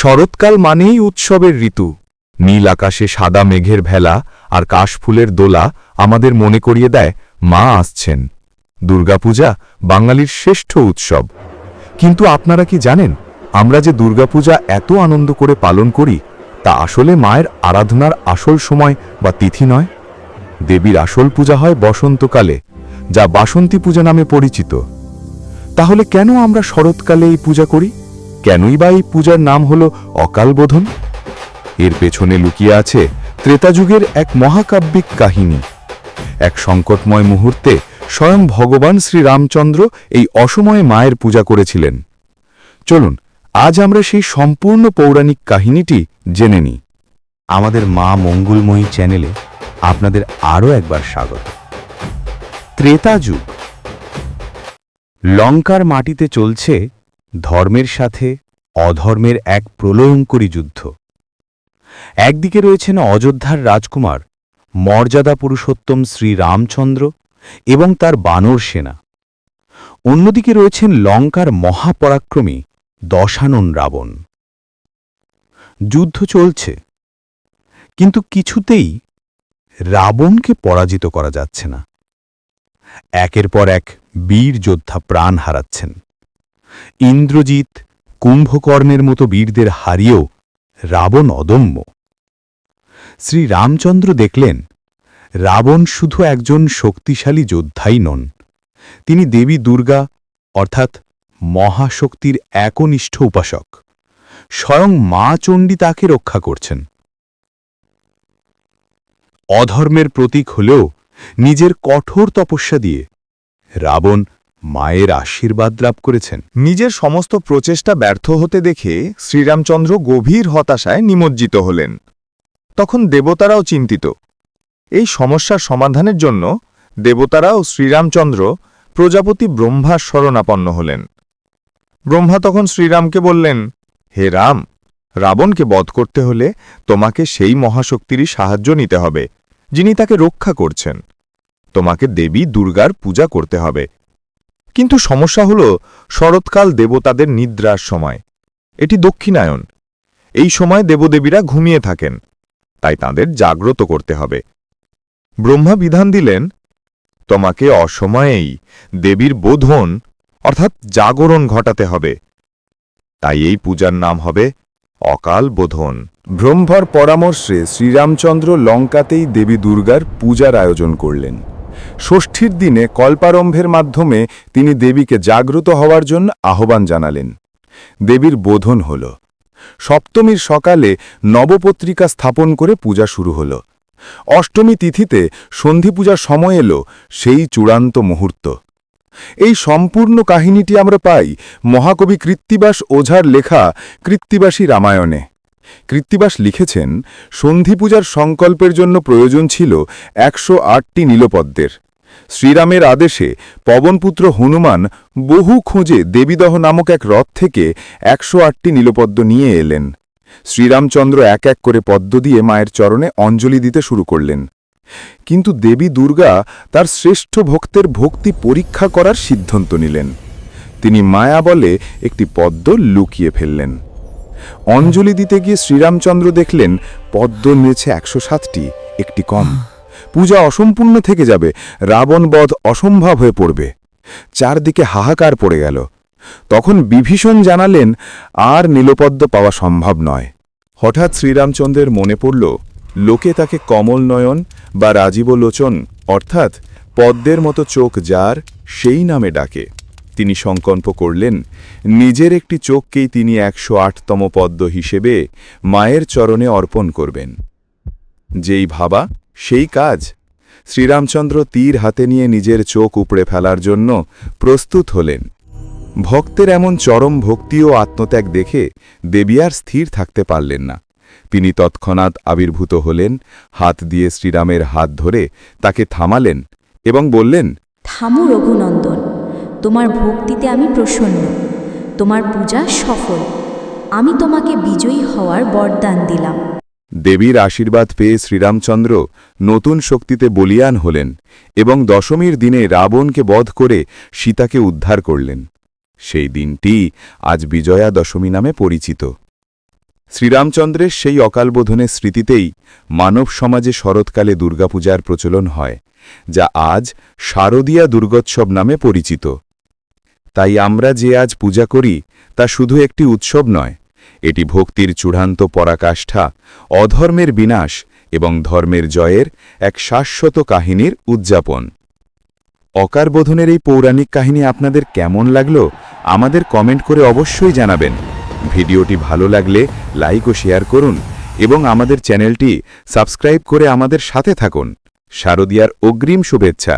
শরৎকাল মানেই উৎসবের ঋতু। নীল আকাশে সাদা মেঘের ভেলা আর কাশফুলের দোলা আমাদের মনে করিয়ে দেয়, মা আসছেন। দুর্গাপূজা বাঙালির শ্রেষ্ঠ উৎসব। কিন্তু আপনারা কি জানেন, আমরা যে দুর্গাপূজা এত আনন্দ করে পালন করি, তা আসলে মায়ের আরাধনার আসল সময় বা তিথি নয়? দেবীর আসল পূজা হয় বসন্তকালে, যা বাসন্তী পূজা নামে পরিচিত। তাহলে কেন আমরা শরৎকালে এই পূজা করি? কেনই বা এই পূজার নাম হল অকালবোধন? এর পেছনে লুকিয়ে আছে ত্রেতাযুগের এক মহাকাব্যিক কাহিনী। এক সংকটময় মুহূর্তে স্বয়ং ভগবান শ্রীরামচন্দ্র এই অসময়ে মায়ের পূজা করেছিলেন। চলুন, আজ আমরা সেই সম্পূর্ণ পৌরাণিক কাহিনীটি জেনে নিই। আমাদের মা মঙ্গলময়ী চ্যানেলে আপনাদের আরও একবার স্বাগত। ত্রেতা যুগ লঙ্কার মাটিতে চলছে ধর্মের সাথে অধর্মের এক প্রলয়ঙ্করী যুদ্ধ। একদিকে রয়েছেন অযোধ্যার রাজকুমার মর্যাদা পুরুষোত্তম শ্রী রামচন্দ্র এবং তার বানর সেনা। অন্যদিকে রয়েছেন লঙ্কার মহাপরাক্রমী দশানন রাবণ। যুদ্ধ চলছে, কিন্তু কিছুতেই রাবণকে পরাজিত করা যাচ্ছে না। একের পর এক বীর যোদ্ধা প্রাণ হারাচ্ছেন। ইন্দ্রজিৎ কুম্ভকর্ণের মতো বীরদের হারিয়েও রাবণ অদম্য। শ্রী রামচন্দ্র দেখলেন, রাবণ শুধু একজন শক্তিশালী যোদ্ধাই নন, তিনি দেবী দুর্গা, অর্থাৎ মহাশক্তির একনিষ্ঠ উপাসক। স্বয়ং মা চণ্ডী তাকে রক্ষা করছেন। অধর্মের প্রতীক হলেও নিজের কঠোর তপস্যা দিয়ে রাবণ মায়ের আশীর্বাদ লাভ করেছেন। নিজের সমস্ত প্রচেষ্টা ব্যর্থ হতে দেখে শ্রীরামচন্দ্র গভীর হতাশায় নিমজ্জিত হলেন। তখন দেবতারাও চিন্তিত। এই সমস্যার সমাধানের জন্য দেবতারাও শ্রীরামচন্দ্র প্রজাপতি ব্রহ্মার শরণাপন্ন হলেন। ব্রহ্মা তখন শ্রীরামকে বললেন, হে রাম, রাবণকে বধ করতে হলে তোমাকে সেই মহাশক্তিরই সাহায্য নিতে হবে, যিনি তাকে রক্ষা করছেন। তোমাকে দেবী দুর্গার পূজা করতে হবে কিন্তু সমস্যা হল শরৎকাল দেবতাদের নিদ্রার সময়। এটি দক্ষিণায়ন। এই সময় দেবদেবীরা ঘুমিয়ে থাকেন। তাই তাদের জাগ্রত করতে হবে। ব্রহ্মা বিধান দিলেন, তোমাকে অসময়েই দেবীর বোধন, অর্থাৎ জাগরণ ঘটাতে হবে। তাই এই পূজার নাম হবে অকাল বোধন। ব্রহ্মার পরামর্শে শ্রীরামচন্দ্র লঙ্কাতেই দেবী দুর্গার পূজার আয়োজন করলেন। ষষ্ঠীর দিনে কল্পারম্ভের মাধ্যমে তিনি দেবীকে জাগ্রত হওয়ার জন্য আহ্বান জানালেন। দেবীর বোধন হল। সপ্তমীর সকালে নবপত্রিকা স্থাপন করে পূজা শুরু হল। অষ্টমী তিথিতে সন্ধি পূজার সময় এলো সেই চূড়ান্ত মুহূর্ত। এই সম্পূর্ণ কাহিনীটি আমরা পাই মহাকবি কৃত্তিবাস ওঝার লেখা কৃত্তিবাসী রামায়ণে। কৃত্তিবাস লিখেছেন সন্ধি পূজার সংকল্পের জন্য প্রয়োজন ছিল একশো আটটি নীলপদ্মের। শ্রীরামের আদেশে পবনপুত্র হনুমান বহু খোঁজে দেবীদহ নামক এক রথ থেকে একশো আটটি নীলপদ্ম নিয়ে এলেন। শ্রীরামচন্দ্র এক এক করে পদ্ম দিয়ে মায়ের চরণে অঞ্জলি দিতে শুরু করলেন। কিন্তু দেবী দুর্গা তার শ্রেষ্ঠ ভক্তের ভক্তি পরীক্ষা করার সিদ্ধান্ত নিলেন। তিনি মায়া বলে একটি পদ্ম লুকিয়ে ফেললেন। অঞ্জলি দিতে গিয়ে শ্রীরামচন্দ্র দেখলেন পদ্ম নিয়েছে একশো সাতটি, একটি কম। পূজা অসম্পূর্ণ থেকে যাবে রাবণবধ অসম্ভব হয়ে পড়বে। চারদিকে হাহাকার পড়ে গেল। তখন বিভীষণ জানালেন, আর নীলপদ্ম পাওয়া সম্ভব নয়। হঠাৎ শ্রীরামচন্দ্রের মনে পড়ল, লোকে তাকে কমল নয়ন বা রাজীব লোচন, অর্থাৎ পদ্মের মতো চোখ যার, সেই নামে ডাকে। তিনি সংকল্প করলেন, নিজের একটি চোখকেই তিনি একশো আটতম পদ্ম হিসেবে মায়ের চরণে অর্পণ করবেন। যেই ভাবা, সেই কাজ। শ্রীরামচন্দ্র তীর হাতে নিয়ে নিজের চোখ উপড়ে ফেলার জন্য প্রস্তুত হলেন। ভক্তের এমন চরম ভক্তি ও আত্মত্যাগ দেখে দেবী আর স্থির থাকতে পারলেন না। তিনি তৎক্ষণাৎ আবির্ভূত হলেন, হাত দিয়ে শ্রীরামের হাত ধরে তাকে থামালেন এবং বললেন, থামু রঘুনন্দন তোমার ভক্তিতে আমি প্রসন্ন। তোমার পূজা সফল। আমি তোমাকে বিজয়ী হওয়ার বরদান দিলাম। দেবীর আশীর্বাদ পেয়ে শ্রীরামচন্দ্র নতুন শক্তিতে বলিয়ান হলেন এবং দশমীর দিনে রাবণকে বধ করে সীতাকে উদ্ধার করলেন। সেই দিনটি আজ বিজয়া দশমী নামে পরিচিত। শ্রীরামচন্দ্রের সেই অকালবোধনের স্মৃতিতেই মানব সমাজে শরৎকালে দুর্গাপূজার প্রচলন হয়, যা আজ শারদীয়া দুর্গোৎসব নামে পরিচিত। তাই আমরা যে আজ পূজা করি, তা শুধু একটি উৎসব নয়। এটি ভক্তির চূড়ান্ত পরাকাষ্ঠা, অধর্মের বিনাশ এবং ধর্মের জয়ের এক শাশ্বত কাহিনীর উদযাপন। অকারবোধনের এই পৌরাণিক কাহিনী আপনাদের কেমন লাগল, আমাদের কমেন্ট করে অবশ্যই জানাবেন। ভিডিওটি ভালো লাগলে লাইক ও শেয়ার করুন এবং আমাদের চ্যানেলটি সাবস্ক্রাইব করে আমাদের সাথে থাকুন। শারদিয়ার অগ্রিম শুভেচ্ছা।